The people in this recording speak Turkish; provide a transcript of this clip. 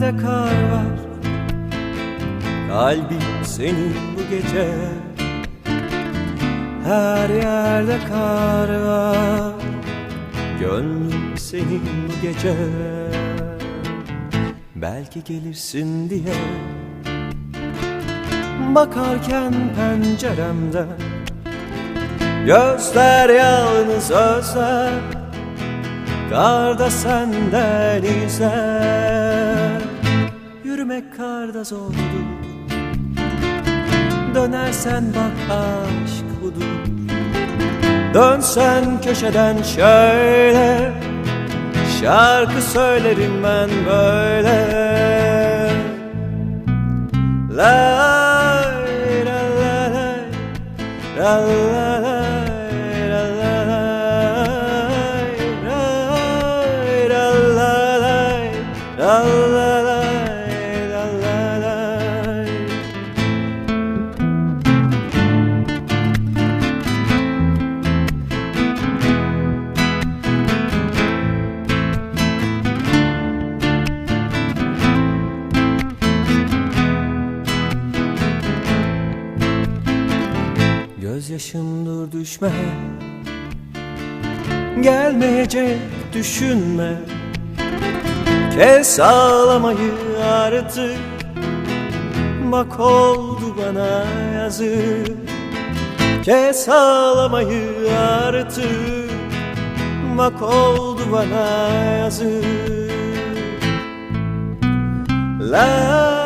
yerde kar var? Kalbim senin bu gece. Her yerde kar var. Gönlüm senin bu gece. Belki gelirsin diye Bakarken penceremden Gözler yalnız özler Karda senden izler Yürümek karda zordur. Dönersen bak aşk budur. Dönsen köşeden şöyle Şarkı söylerim ben böyle. La la lay, la la Gözyaşım dur düşme. Gelmeyecek düşünme. Kes ağlamayı artık. Bak oldu bana yazık. Kes ağlamayı artık. Bak oldu bana yazık. La